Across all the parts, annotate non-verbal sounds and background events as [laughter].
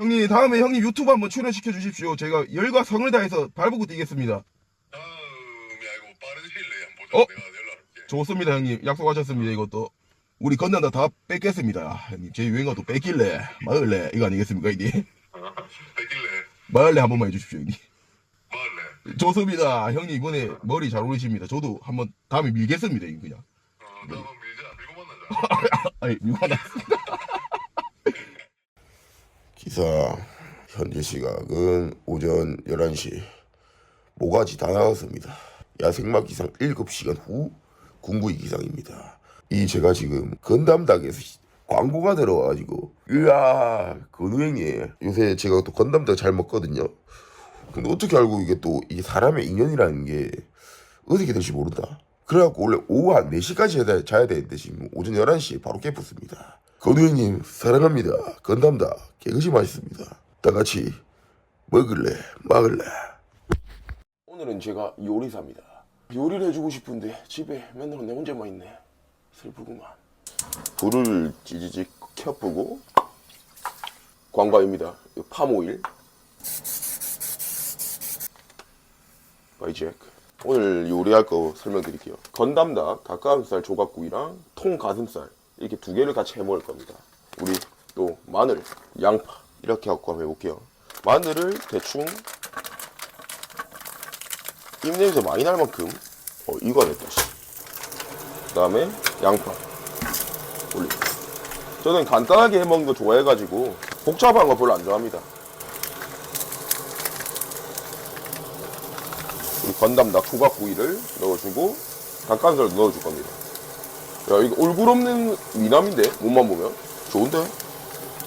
형님 다음에 형님 유튜브 한번 출연시켜 주십시오. 제가 열과 성을 다해서 발부고 뛰겠습니다. 다음이 아니고 빠르실래 한번 보자. 어? 내가 연락할게. 좋습니다 형님 약속하셨습니다 이것도 우리 건너다 다 뺏겠습니다 형님 제 유행어 도 뺏길래 마을래 이거 아니겠습니까 형님 [laughs] 뺏길래 마을래 한 번만 해주십시오 형님 마을래. 좋습니다 형님 이번에 머리 잘 어울리십니다 저도 한번 다음에 밀겠습니다 형님 그냥 어, 다음 밀자. 밀고 만나자. [laughs] 아니 미안하다 기사 현재 시각은 오전 11시 모가지 다 나왔습니다. 야생마 기상 7시간 후 군부이 기상입니다. 이 제가 지금 건담닭에서 시- 광고가 들어와가지고 으아 건우행이 요새 제가 또 건담닭 잘 먹거든요. 근데 어떻게 알고 이게 또 이게 사람의 인연이라는 게 어떻게 될지 모른다. 그래갖고 원래 오후 한 4시까지 자야, 되는데 지금 오전 11시에 바로 깨었습니다 건우형님 사랑합니다. 건담닭 깨끗이 맛있습니다. 다 같이 먹을래 막을래. 오늘은 제가 요리사입니다. 요리를 해주고 싶은데 집에 맨날 내 혼자만 있네. 슬프구만. 불을 찌지직 켜보고 광과입니다. 팜오일. 바이잭. 오늘 요리할 거 설명드릴게요. 건담닭 닭가슴살 조각구이랑 통 가슴살 이렇게 두 개를 같이 해 먹을 겁니다. 우리 또 마늘, 양파 이렇게 갖고 한번 해볼게요. 마늘을 대충 입냄새 많이 날 만큼 어 이거 됐다. 그 다음에 양파 올리. 저는 간단하게 해 먹는 거 좋아해가지고 복잡한 거 별로 안 좋아합니다. 우리 건담닭 조각구이를 넣어주고 닭가슴살 넣어줄 겁니다. 야 이거 얼굴 없는 미남인데 몸만 보면 좋은데.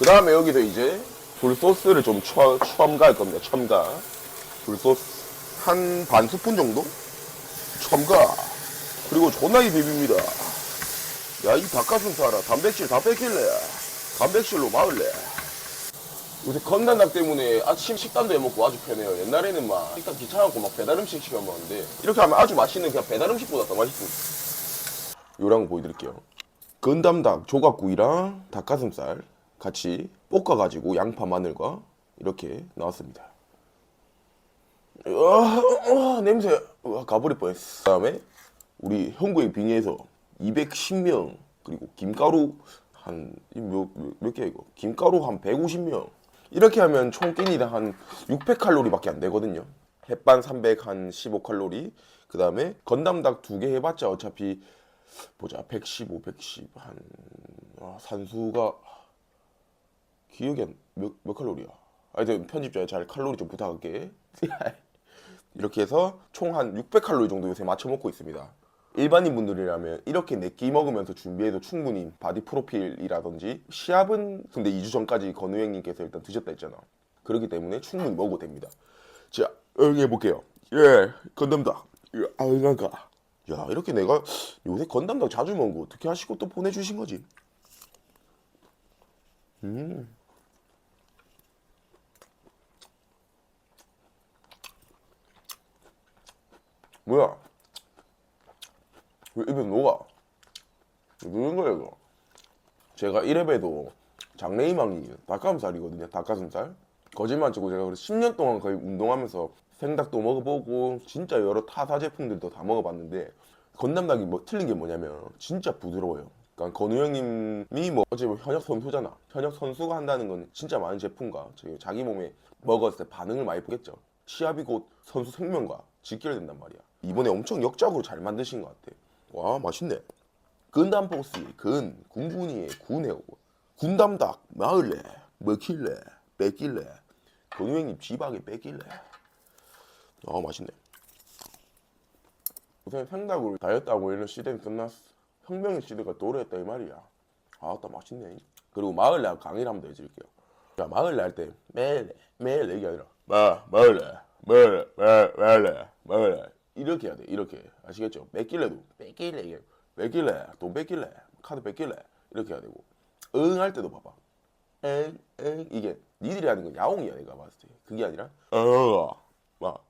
그 다음에 여기서 이제 굴소스를 좀 첨, 첨가할 겁니다. 첨가. 굴소스 한 반 스푼 정도 첨가. 그리고 존나게 비빕니다. 야 이 닭가슴살아 단백질 다 뺏길래. 단백질로 막을래. 요새 건단닭 때문에 아침 식단도 해먹고 아주 편해요. 옛날에는 막 식단 귀찮아갖고 막 배달 음식 시켜 먹었는데 이렇게 하면 아주 맛있는 그냥 배달 음식보다 더 맛있습니다. 요랑 보여드릴게요. 건담닭 조각구이랑 닭가슴살 같이 볶아가지고 양파 마늘과 이렇게 나왔습니다. 아, 아, 냄새 아, 가버릴 뻔했어. 그다음에 우리 형구의 빙의에서 210명 그리고 김가루 한몇몇 개야 이거 김가루 한 150명 이렇게 하면 총 끼니당 한 600칼로리밖에 안 되거든요. 햇반 300 한 15칼로리 그 다음에 건담닭 두 개 해봤자 어차피 보자 115, 110한 아, 산수가 기억이 안 몇, 몇 칼로리야? 하여튼 편집자에 잘 칼로리 좀 부탁할게. [laughs] 이렇게 해서 총 한 600칼로리 정도 요새 맞춰 먹고 있습니다. 일반인 분들이라면 이렇게 네끼 먹으면서 준비해도 충분히 바디 프로필이라든지 시합은 근데 2주 전까지 건우형님께서 일단 드셨다 했잖아. 그렇기 때문에 충분히 먹어도 됩니다. 자, 여기 해볼게요. 예, 건담닭. 예, 아이가. 야, 이렇게 내가 요새 건담닭 자주 거 어떻게 하시고 또 보내주신 거지? 음. 뭐야? 왜 입에 녹아? 왜 그런 거야 이거? 제가 이래봬도 장래희망이 닭가슴살이거든요. 닭가슴살. 거짓말 치고 제가 그래서 10년 동안 거의 운동하면서 생닭도 먹어보고 진짜 여러 타사 제품들도 다 먹어봤는데 건담닭이 뭐 틀린 게 뭐냐면 진짜 부드러워요. 그러니까 건우 형님이 뭐 어제 뭐 현역 선수잖아. 현역 선수가 한다는 건 진짜 많은 제품과 자기 몸에 먹었을 때 반응을 많이 보겠죠. 시합이 곧 선수 생명과 직결된단 말이야. 이번에 엄청 역작으로 잘 만드신 것 같아. 와 맛있네. 근담보스 근 군군이의 군해오고 군담닭 마을래 먹힐래 뺏길래 형님 지방에 뺏길래. 아 맛있네. 우선 생닭으로 다이어트하고 이런 시대는 끝났어. 혁명의 시대가 도래했다 이 말이야. 아따 맛있네. 그리고 마을래 강의를 한번 더 해드릴게요. 자 마을래 할 때 매일래 매일래 이게 아니라 마 마을래 마을래 마 마을래 마을래 이렇게 해야 돼. 이렇게. 아시겠죠? 뺏길래도. 뺏길래 이게 뺏길래 돈 뺏길래 카드 뺏길래 이렇게 해야 되고. 응 할 때도 봐봐. 응, 응 이게 니들이 하는 건 야옹이야 내가 봤을 때. 그게 아니라 어가. 막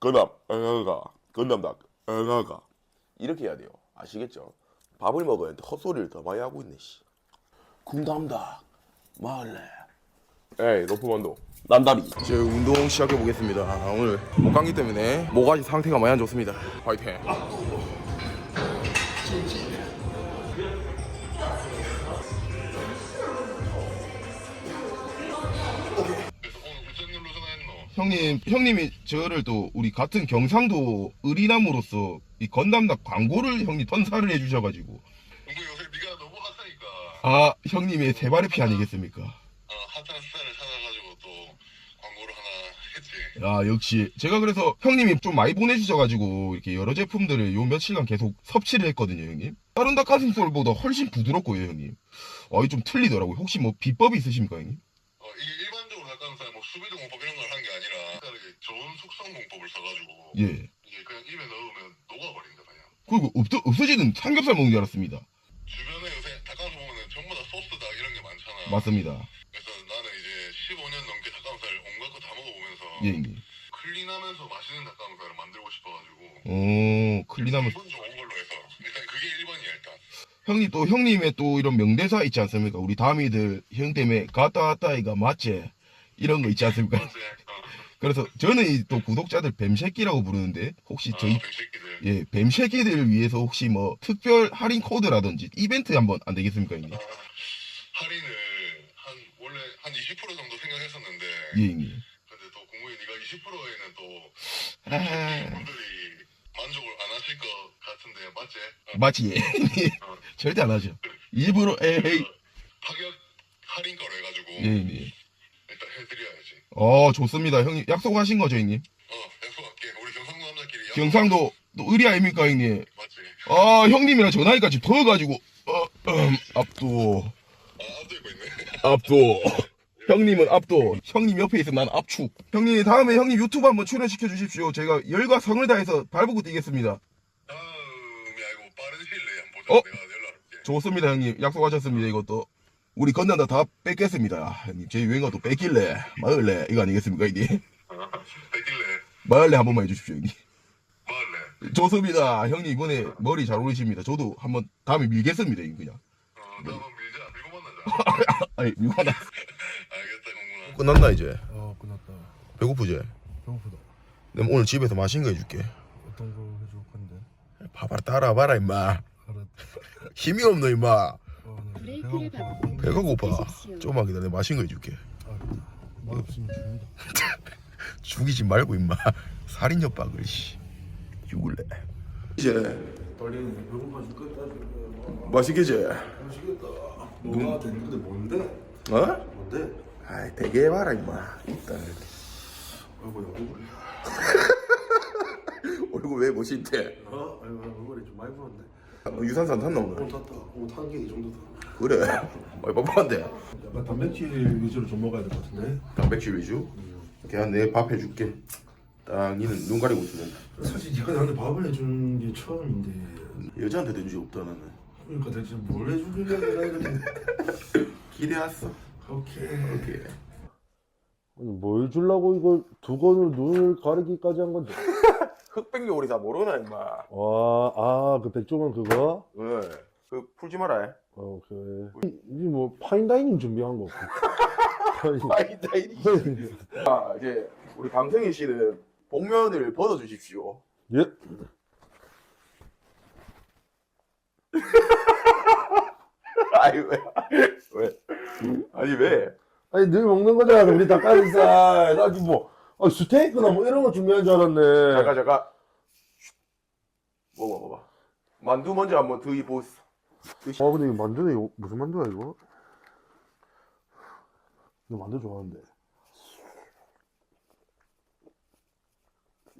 건담 어가. 건담닭 어가. 이렇게 해야 돼요. 아시겠죠? 밥을 먹어야 하는데 헛소리를 더 많이 하고 있네 씨. 군담닭 마을래 에이 로프만도 남다리 이제 운동 시작해 보겠습니다. 아, 오늘 목 감기 때문에 모가지 상태가 많이 안 좋습니다. 화이팅 일로 전화했노? 형님, 형님이 저를 또 우리 같은 경상도 의리남으로서 이 건담닭 광고를 형님 턴사를 해주셔가지고 근데 요새 네가 너무 핫하니까 아 형님의 세 발의 피 아니겠습니까? 어, 핫한 스타일을 찾아가지고 또 광고를 하나 했지. 아 역시. 제가 그래서 형님이 좀 많이 보내주셔가지고 이렇게 여러 제품들을 요 며칠간 계속 섭취를 했거든요 형님. 다른 닭가슴살보다 훨씬 부드럽고요 형님. 아 이게 좀 틀리더라고요. 혹시 뭐 비법이 있으십니까 형님? 어, 이게 일반적으로 닭가슴살 뭐 수비드 공법 이런 걸 한 게 아니라 좋은 숙성 공법을 써가지고 예. 이게 그냥 입에 넣으면 녹아버린다 그냥. 그리고 없어, 없어지는 삼겹살 먹는 줄 알았습니다. 주변에 요새 닭가슴살 보면 전부 다 소스 닭 이런 게 많잖아. 맞습니다 그래서 나는 이제 15년 넘게 닭가슴살 온갖 거 다 예 형님 클린하면서 맛있는 닭가슴살을 만들고 싶어가지고 오 클린하면 기분 좋은 걸로 해서 일단 그게 1번이야 일단. 형님 또 형님의 또 이런 명대사 있지 않습니까? 우리 다미들 형 때문에 갔다 왔다 이가 맞지? 이런 거 있지 않습니까? 어. [laughs] 그래서 저는 이또 구독자들 뱀새끼라고 부르는데 혹시 아, 저희 백새끼들. 예 뱀새끼들을 위해서 혹시 뭐 특별 할인 코드라든지 이벤트 한번 안 되겠습니까 형님? 아, 할인을 한 원래 한 20% 정도 생각했었는데 예 형님 네가 20%에는 또 아, 분들이 만족을 안 하실 것 같은데 맞지? [laughs] 어, 맞지 예 형님 절대 안 하죠 일부러 에이 그 파격 할인가로 해가지고 예 형님 일단 해드려야지. 어 좋습니다 형님 약속하신 거죠 형님? 어 약속할게. 우리 경상도 남자끼리 약속. 경상도 또 의리 아닙니까 형님? 맞지? 아 형님이랑 전화니까 지금 더워가지고 어, 음, 압도 아 앞도 있고 있네. 압도 형님은 압도 형님 옆에 있으면 난 압축 형님 다음에 형님 유튜브 한번 출연시켜 주십시오 제가 열과 성을 다해서 발부고 뛰겠습니다 다음이 아니고 빠른 시일 내에 한번 보자. 어? 내가 연락할게. 좋습니다 형님 약속하셨습니다 이것도 우리 건너다 다 뺏겠습니다 형님 제 유행어 또 뺏길래 마을래 이거 아니겠습니까 형님 백길래 [laughs] 마을래 한 번만 해주십시오 형님 마을래. 좋습니다 형님 이번에 머리 잘 어울리십니다 저도 한번 다음에 밀겠습니다 형님 그냥 어 다음 밀자. 밀고 만나자. [laughs] 알겠다 공무원. 끝났나 이제? 어 끝났다. 배고프지? 배고프다. 내가 오늘 집에서 맛있는 거 해줄게. 어떤 거 해줄 건데? 봐봐라 따라와봐라 임마. 알았다. [laughs] 힘이 없노 임마. 어, 나 배가 브레이크를 고파. 밟고 배가 고파. 드십시오. 조금만 기다려 내가 맛있는 거 해줄게. 알았다. 맛 없으면 죽는다. [laughs] 죽이지 말고 임마. 살인 협박을 씨. 죽을래. 이제 떨리네 배고파 죽겠다 맛있겠지? 맛있겠다. 뭐가 되는데 뭔데? 어? 뭔데? 아이 되게 해봐라 임마. 아이고 얼굴 [laughs] 얼굴 왜 멋있대? 어? 아이고 얼굴이 좀 많이 부었네. 유산산 탔나 오늘? 옷 탔다. 옷한 개이 정도 다. 그래. [laughs] 많이 뻑뻑한데. 약간 단백질 위주로 좀 먹어야 될 것 같은데. 단백질 위주? 그냥 내밥 해줄게. 딱 니는 눈 가리고 있으면. 사실 네가 나한테 밥을 해주는 게 처음인데. 여자한테 된 적이 없다 나는. 그러니까 대체 뭘 해주길래 내가 이렇게 [laughs] 기대했어 오케이. 오케이. 아니 뭘 주려고 이걸 두 건을 눈을 가리기까지 한 건데. 흑백 요리 다 모르나 임마. 와 아 그 백종원 그거? 왜 그 풀지 마라 어, 오케이. 이- 이게 뭐 파인다이닝 준비한 거. [laughs] 파이다이니 아 이제 우리 강성희 씨는 복면을 벗어 주십시오. 예. [laughs] 아니 왜? 왜? 아니 왜? 아니 늘 먹는 거잖아. 우리 닭가슴살. 나지 뭐 아, 스테이크나 뭐 이런 거 준비한 줄 알았네. 잠깐 잠깐. 먹어 먹어 만두 먼저 한번 드이 보스 아 근데 이거 만두네 이거 무슨 만두야 이거? 나 만두 좋아하는데.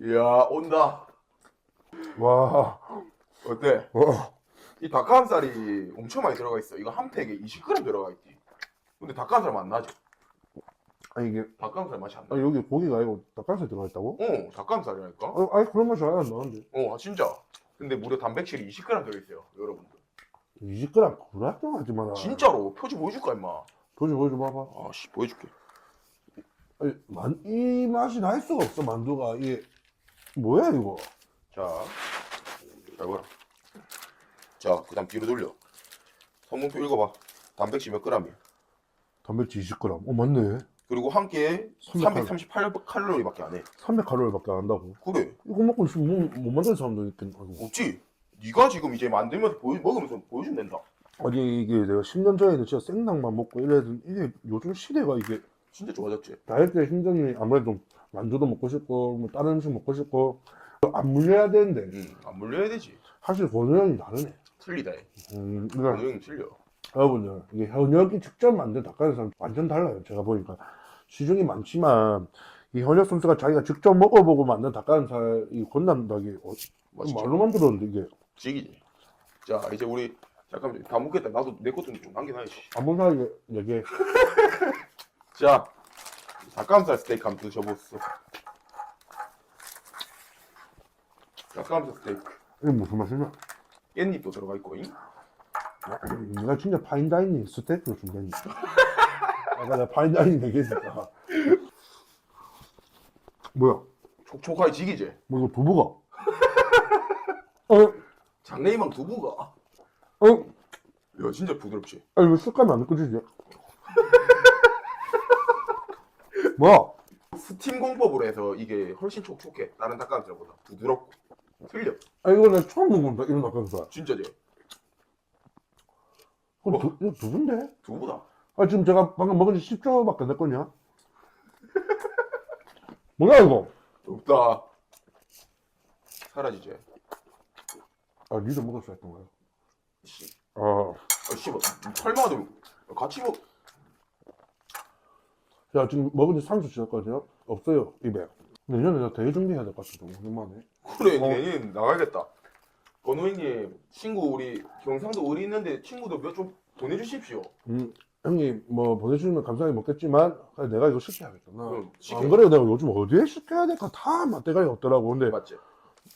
이야 온다. 와. 어때? 어. 이 닭가슴살이 엄청 많이 들어가 있어. 이거 한 팩에 20g 들어가 있지 근데 닭가슴살 맛 나지? 아니 이게 닭가슴살 맛이 안 나. 아니 여기 고기가 아니고 닭가슴살 들어가 있다고? 어 닭가슴살이라니까 아, 아니 그런 맛이 아예 안 나는데 어 아, 진짜 근데 무려 단백질이 20g 들어있어요 여러분들 20g 불합격 하지 마라 진짜로 표지 보여줄까 임마 보여줘 보여줘 봐봐 아 씨 보여줄게 아니, 만, 이 맛이 날 수가 없어 만두가 이게 뭐야 이거 자, 잘 봐라. 자, 그 다음 뒤로 돌려. 성분표 읽어봐. 단백질 몇 g이야? 단백질 20g 어 맞네 그리고 한 끼에 300 338칼로리밖에 안 해. 300칼로리밖에 안 한다고. 그래. 이거 먹고 있으면 못, 못 만드는 사람도 있겠네. 아이고. 없지. 네가 지금 이제 만들면서 보여, 먹으면서 보여주면 된다. 아니 이게 내가 10년 전에는 진짜 생닭만 먹고 이래도 이게 요즘 시대가 이게 진짜 좋아졌지. 다이어트 힘든이 아무래도 만두도 먹고 싶고 뭐 다른 음식 먹고 싶고 안 물려야 되는데 응, 안 물려야 되지. 사실 권우 형이 다르네. 틀리다. 음, 그 그러니까 형이 틀려. 여러분들 이게 현역이 직접 만든 닭가슴살 완전 달라요. 제가 보니까 시중이 많지만 이 현역 선수가 자기가 직접 먹어보고 만든 닭가슴살 이 권남닭이 어, 맛있죠. 말로만 들었는데 이게 지기지. 자, 이제 우리 잠깐만 다 먹겠다. 나도 내 것도 좀 남겨놔야지. 아무 사이에 얘기해. 자, 닭가슴살 스테이크 한번 드셔보세요. 닭가슴살 스테이크. 이게 무슨 맛이냐? 깻잎도 들어가 있고, 잉? 내가 진짜 파인다이닝 스테이크를 준비했네. 아까 내가 파인다이닝 얘기했으니까. 뭐야? 촉촉하게 지기지. 뭐 이거 두부가? [laughs] 어? 장래희망 두부가. 어? 야, 진짜 부드럽지. 아니 왜 색감이 안 느껴지지? [laughs] 뭐야? 스팀 공법으로 해서 이게 훨씬 촉촉해. 다른 닭가슴살보다 부드럽고 틀려. 아 이거 내가 처음 먹는다 이런 닭가슴살. 진짜지. 그럼 두, 이거 두부인데? 두부다. 아 지금 제가 방금 먹은 지 10초밖에 안 됐거든요. [laughs] 뭐야 이거? 없다. 사라지지. 아 니도 먹었어 했던 거야. 씨, 아 아, 씨, 뭐, 설마도 같이 먹. 제가 지금 먹은 지 30초 됐거든요. 없어요 입에. 내년에 나 대회 준비해야 될 것 같아. 오랜만에. 그래, 어. 내년 나가야겠다. 건우형님, 친구 우리 경상도 어리 있는데 친구도 몇 좀 보내주십시오. 음 형님 뭐 보내주시면 감사하게 먹겠지만 내가 이거 시켜야겠다. 나. 그럼 시켜. 안 그래도 내가 요즘 어디에 시켜야 될까 다 맛대가리 없더라고. 근데 맞지?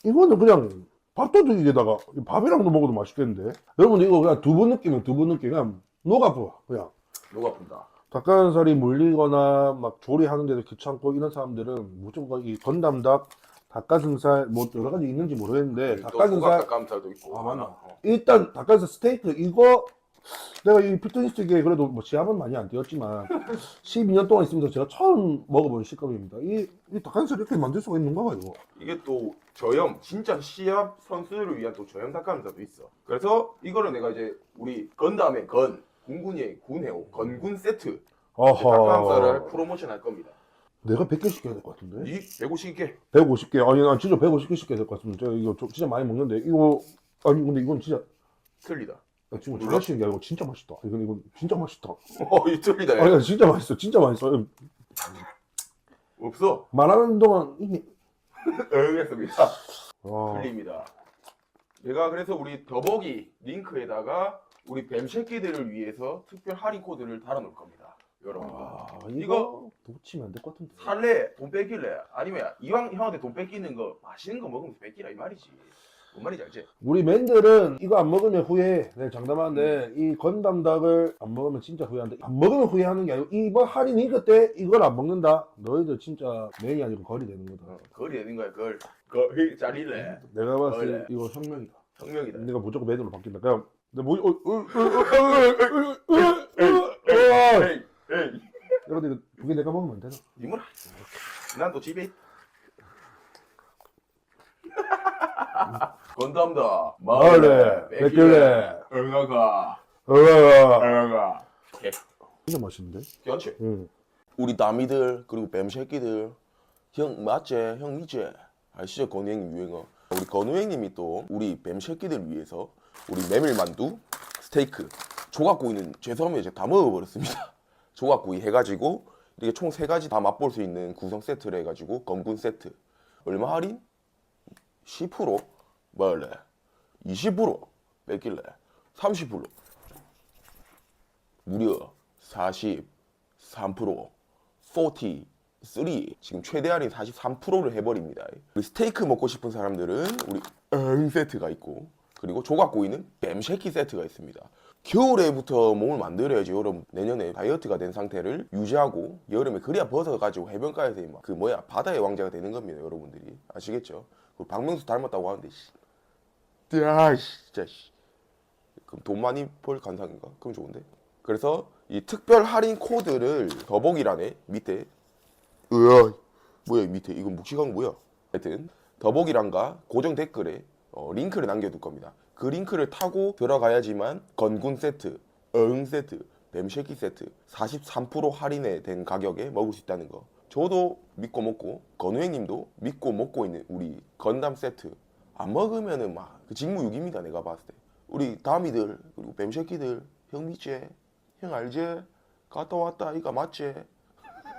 이거는 그냥 밥도둑에다가 밥이랑도 먹어도 맛있겠는데 여러분 이거 그냥 두부 느낌은 두부 느낌 그냥 녹아부어 그냥 누가 아픈다. 닭가슴살이 물리거나 막 조리하는데도 귀찮고 이런 사람들은 무조건 이 건담닭 닭가슴살 뭐 여러 가지 있는지 모르겠는데 닭가슴살 닭가슴살도 있고. 아, 맞나? 어. 일단 닭가슴살 스테이크 이거 내가 이 피트니스계에 그래도 뭐 시합은 많이 안 뛰었지만 [laughs] 12년 동안 있으면서 제가 처음 먹어본 식감입니다 이, 이 닭가슴살 이렇게 만들 수가 있는가 봐 이거 이게 또 저염, 진짜 시합 선수들을 위한 또 저염 닭가슴살도 있어. 그래서 이거를 내가 이제 우리 건담의 건, 군군의 군해오, 건군 세트 닭가슴살을 프로모션 할 겁니다. 내가 100개 시켜야 될 것 같은데 이 150개. 150개 아니 난 진짜 150개 시켜야 될 것 같습니다 제가 이거 좀 진짜 많이 먹는데 이거 아니 근데 이건 진짜 틀리다. 나 지금 몰라? 장난치는 게 아니고 진짜 맛있다 이건 이건 진짜 맛있다 어, 이 틀리다. 야. 아니 진짜 맛있어 진짜 맛있어 없어. 말하는 동안 이게 [laughs] 알겠습니다. 와 틀립니다. 내가 그래서 우리 더보기 링크에다가 우리 뱀 새끼들을 위해서 특별 할인 코드를 달아놓을 겁니다. 여러분들. 아, 이거 놓치면 안 될 것 같은데 살래? 돈 뺏길래? 아니면 이왕 형한테 돈 뺏기는 거 맛있는 거 먹으면서 뺏기라 이 말이지. 뭔 말인지 알지? 우리 맨들은 이거 안 먹으면 후회해. 내가 장담하는데 이 건담 닭을 안 먹으면 진짜 후회한다. 안 먹으면 후회하는 게 아니고 이번 할인 이거 때 이걸 안 먹는다. 너희들 진짜 맨이 아니고 거리 되는 거다. 어, 거리 되는 거야 걸. 거리 잘릴래. 내가 봤을. 때 이거 혁명이다. 혁명이다. 내가 무조건 맨으로 바뀐다. 그냥 내 뭐, 어, 어, 어, 어, 어, 어, 어, 어, 어. 에이, 에이. 여러분 이거 두개 내가 먹으면 안 되나? 이모라. 난또 집에 있- [laughs] 건담다. 마을에 백길래 응아가. 어, 응아가. 진짜 맛있는데? 괜찮지? 응. 우리 남이들 그리고 뱀 새끼들 형 맞지? 형 믿지? 아시죠 건우 형님 유행어 우리 건우 형님이 또 우리 뱀 새끼들 위해서 우리 메밀만두 스테이크 조각구이는 죄송하면 이제 다 먹어버렸습니다 조각구이 해가지고 이렇게 총 세 가지 다 맛볼 수 있는 구성 세트를 해가지고 건군 세트. 얼마 할인? 10% 뭐래? 20% 뺏길래? 30% 무려 43% 43 지금 최대 할인 43%를 해버립니다. 우리 스테이크 먹고 싶은 사람들은 우리 응 세트가 있고 그리고 조각구이는 뱀쉐키 세트가 있습니다. 겨울에부터 몸을 만들어야지 여러분 내년에 다이어트가 된 상태를 유지하고 여름에 그래야 벗어가지고 해변가에서 막 그 뭐야 바다의 왕자가 되는 겁니다 여러분들이 아시겠죠? 그리고 박명수 닮았다고 하는데 씨, 야 씨, 진짜 씨. 그럼 돈 많이 벌 관상인가? 그럼 좋은데. 그래서 이 특별 할인 코드를 더보기란에 밑에 으아 뭐야 이 밑에 이건 묵시강 뭐야 하여튼 더보기란과 고정 댓글에 어, 링크를 남겨둘 겁니다 그 링크를 타고 들어가야지만 건군 세트 응 세트 뱀쉐키 세트 43% 할인에 된 가격에 먹을 수 있다는 거 저도 믿고 먹고 건우행님도 믿고 먹고 있는 우리 건담 세트 안 먹으면은 막 그 직무유기입니다 내가 봤을 때 우리 다미들 그리고 뱀새끼들 형 믿지? 형 알지? 갔다 왔다 이거 맞지?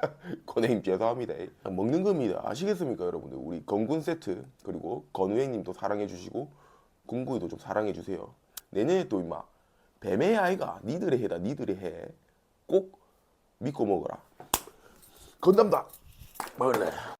[laughs] 건우행 죄송합니다 먹는 겁니다 아시겠습니까 여러분들 우리 건군 세트 그리고 건우행님도 사랑해 주시고 군구이도 좀 사랑해 주세요. 내년에 또 임마 뱀의 아이가 니들의 해다 니들의 해 꼭 믿고 먹어라. 건담다. 먹을래